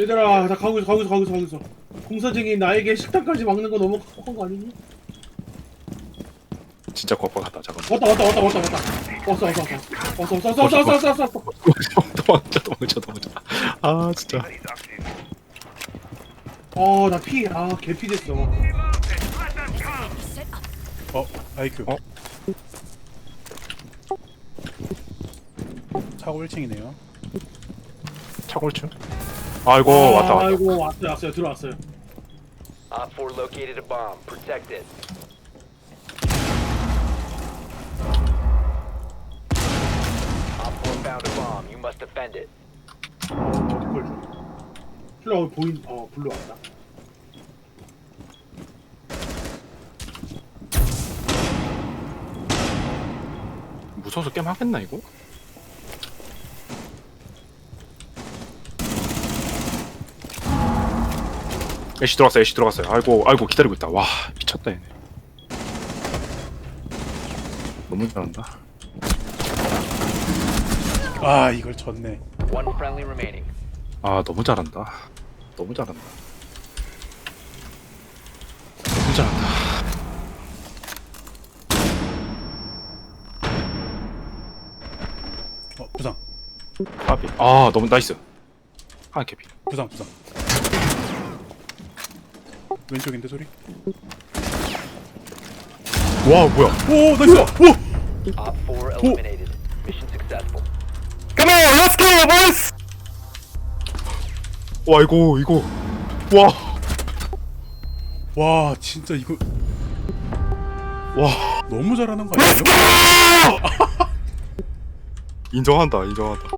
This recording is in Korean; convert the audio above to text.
얘들아 나 가고 있어 가고 있어 가고 있어 가고 있어. 공사쟁이 나에게 식당까지 막는 거 너무 컸던 거 아니니? 진짜 꽉꽉하다 잠깐 왔다 왔다 왔다 왔다 왔다. 왔어 왔어 왔어. 왔어 왔어 왔어 왔어 왔어 왔어 왔어. 도망쳐 도망쳐 도망쳐. 아 진짜. 아나 피 아 개피 됐어. 어, 아이큐. 어? 차고 1층이네요. 차골충 아이고 아, 왔다 왔다 아이고 왔어요 왔어요 들어왔어요 Op 4 located a bomb. Protect it. Op 4 found a bomb. You must defend it. 그걸 좀 힐러 보인 어 불러 왔다 무서워서 게임 하겠나 이거? 애쉬 들어갔어요 애쉬 들어갔어요 아이고 아이고 기다리고 있다. 와 미쳤다 얘네. 너무 잘한다. 아, 이걸 졌네. One friendly remaining. 아 너무 잘한다. 너무 잘한다. 너무 잘한다. 어, 부상. 까비. 아 너무 나이스. 아 개피. 부상, 부상. 왼쪽인데 소리? 와 뭐야 오, 나이스. 오! Op 4 eliminated. Mission successful. 컴온 렛츠고 보이스 와 이거 이거 와 와, 진짜 이거 와 너무 잘하는 거 아니에요? 인정한다 인정한다